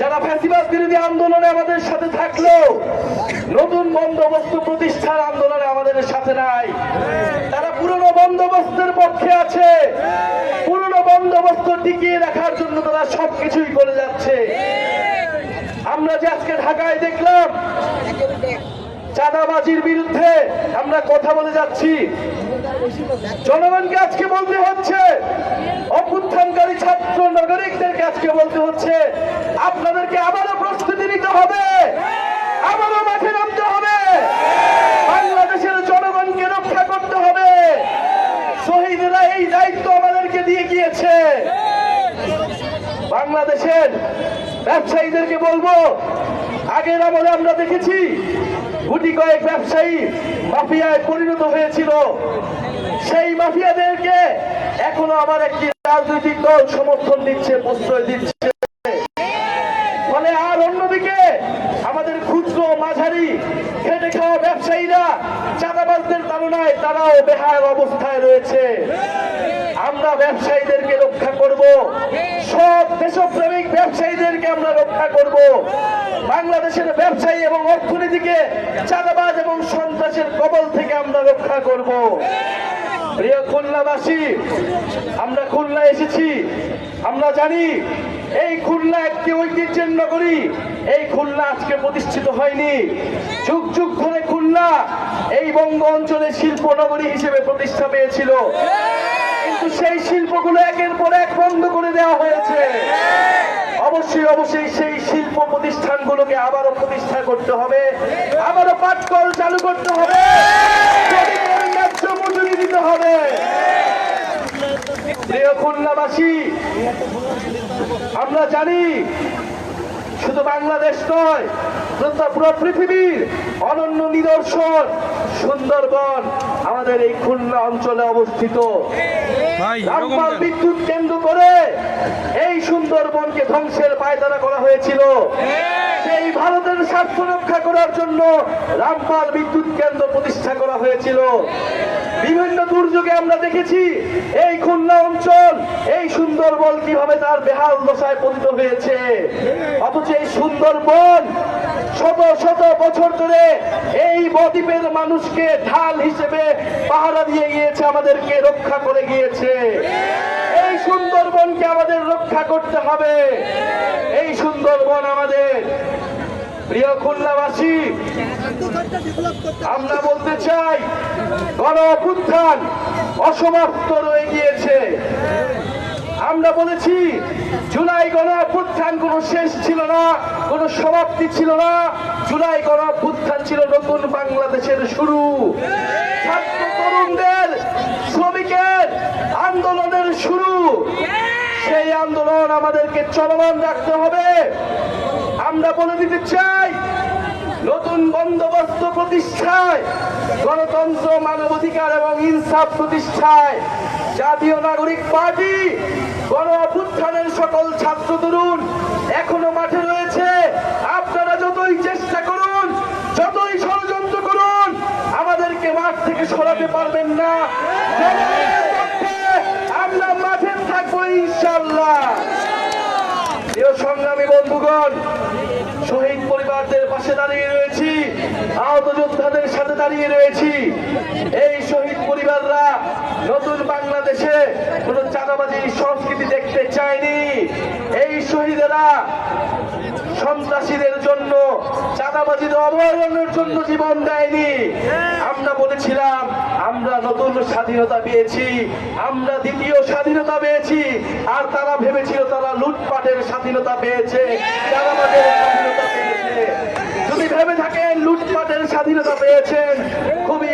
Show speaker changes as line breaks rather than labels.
যারা ফ্যাসিবাদ বিরোধী আন্দোলনে আমাদের সাথে থাকল নতুন বন্দোবস্ত প্রতিষ্ঠার আন্দোলনে আমাদের সাথে নাই। তারা পুরনো বন্দোবস্তের পক্ষে আছে। পুরনো বন্দোবস্ত টিকিয়ে রাখার জন্য তারা সবকিছুই করে যাচ্ছে। আমরা যে আজকে ঢাকায় দেখলাম, চাঁদাবাজির বিরুদ্ধে আমরা কথা বলে যাচ্ছি। জনগণকে আজকে বলতে হচ্ছে অভ্যুত্থানকারী ছাত্র নাগরিকদেরকে আজকে বলতে হচ্ছে, আপনাদেরকে আবারও প্রস্তুতি নিতে হবে। আবারও মাঠে নামতে হবে। বাংলাদেশের জনগণকে রক্ষা করতে হবে। শহীদরা এই দায়িত্ব আমাদেরকে দিয়ে গিয়েছে। বাংলাদেশের ব্যবসায়ীদেরকে বলব, আগের আমলে আমরা দেখেছি, গুটি কয়েক ব্যবসায়ী মাফিয়ায় পরিণত হয়েছিল। সেই মাফিয়াদেরকে এখনও আমার একটি রাজনৈতিক দল সমর্থন দিচ্ছে, প্রশ্রয় দিচ্ছে। ফলে আর অন্যদিকে আমাদের ক্ষুদ্র মাঝারি খেটে খাওয়া ব্যবসায়ীরা চাঁদাবাজদের তাড়নায় তারাও বেহার অবস্থায় রয়েছে। আমরা ব্যবসায়ীদেরকে রক্ষা করব। সব দেশপ্রেমিক ব্যবসায়ীদেরকে আমরা রক্ষা করব। বাংলাদেশের ব্যবসায়ী এবং অর্থনীতিকে চাঁদাবাজ এবং সন্ত্রাসের কবল থেকে আমরা রক্ষা করব। প্রিয় খুলনাবাসী, আমরা খুলনা এসেছি। আমরা জানি এই খুলনা একটি ঐতিহ্যের নগরী। এই খুলনা আজকে প্রতিষ্ঠিত হয়নি। যুগ যুগ ধরে খুলনা এই বঙ্গ অঞ্চলে শিল্প নগরী হিসেবে প্রতিষ্ঠা পেয়েছিল। কিন্তু সেই শিল্পগুলো একের পর এক বন্ধ করে দেওয়া হয়েছে। অবশ্যই অবশ্যই সেই শিল্প প্রতিষ্ঠানগুলোকে আবারও প্রতিষ্ঠা করতে হবে। আবারও পাটকল চালু করতে হবে। দিতে হবে। প্রিয় খুলনাবাসী আমরা জানি শুধু বাংলাদেশ নয় পুরো পৃথিবীর অনন্য নিদর্শন সুন্দরবন আমাদের এই খুলনা অঞ্চলে অবস্থিত। রামপাল বিদ্যুৎ কেন্দ্র করে এই সুন্দরবনকে ধ্বংসের পায়তারা করা হয়েছিল। সেই ভারতের স্বার্থ রক্ষা করার জন্য রামপাল বিদ্যুৎ কেন্দ্র প্রতিষ্ঠা করা হয়েছিল। বিভিন্ন দুর্যোগে আমরা দেখেছি, এই খুলনা অঞ্চল, এই সুন্দরবন কীভাবে তার বেহাল দশায় পতিত হয়েছে। অথচ এই সুন্দরবন শত শত বছর ধরে এই বদ্বীপের মানুষকে ঢাল হিসেবে পাহারা দিয়ে গিয়েছে, আমাদেরকে রক্ষা করে গিয়েছে। এই সুন্দরবনকে আমাদের রক্ষা করতে হবে। প্রিয় খুলনাবাসী, আমরা বলতে চাই, গণ অভ্যুত্থান অসমাপ্ত রয়ে গিয়েছে। আমরা বলেছি, জুলাই গণ অভ্যুত্থান কোনো শেষ ছিল না, কোনো সমাপ্তি ছিল না। জুলাই গণ অভ্যুত্থান ছিল নতুন বাংলাদেশের শুরু। তরুণদের, শ্রমিকের আন্দোলনের শুরু। সেই আন্দোলন আমাদেরকে চলমান রাখতে হবে। আমরা বলে দিতে চাই, নতুন বন্দোবস্ত প্রতিষ্ঠায়, গণতন্ত্র, মানবাধিকার এবং ইনসাফ প্রতিষ্ঠায় জাতীয় নাগরিক পার্টি গণ অভ্যুত্থানের সকল ছাত্র তরুণ এখনও মাঠে রয়েছে। আপনারা যতই চেষ্টা করুন, যতই ষড়যন্ত্র করুন, আমাদেরকে মাঠ থেকে সরাতে পারবেন না। আমরা মাঠে থাকব ইনশাল্লাহ সংগ্রামী বন্ধুগণ পরিবারদের পাশে দাঁড়িয়ে রয়েছি, আহত যোদ্ধাদের সাথে দাঁড়িয়ে রয়েছি। এই শহীদ পরিবাররা নতুন বাংলাদেশে কোন চাঁদাবাজি সংস্কৃতি দেখতে চায়নি। এই শহীদেরা সন্ত্রাসীদের জন্য চাঁদাবাজির অবহেলনের জন্য জীবন দেয়নি। আমরা বলেছিলাম, আমরা নতুন স্বাধীনতা পেয়েছি, আমরা দ্বিতীয় স্বাধীনতা পেয়েছি, আর তারা ভেবেছিল তারা লুটপাটের স্বাধীনতা পেয়েছে। চাঁদাবাজের স্বাধীনতা পেয়েছে যদি ভেবে থাকেন লুটপাটের স্বাধীনতা পেয়েছেন। খুবই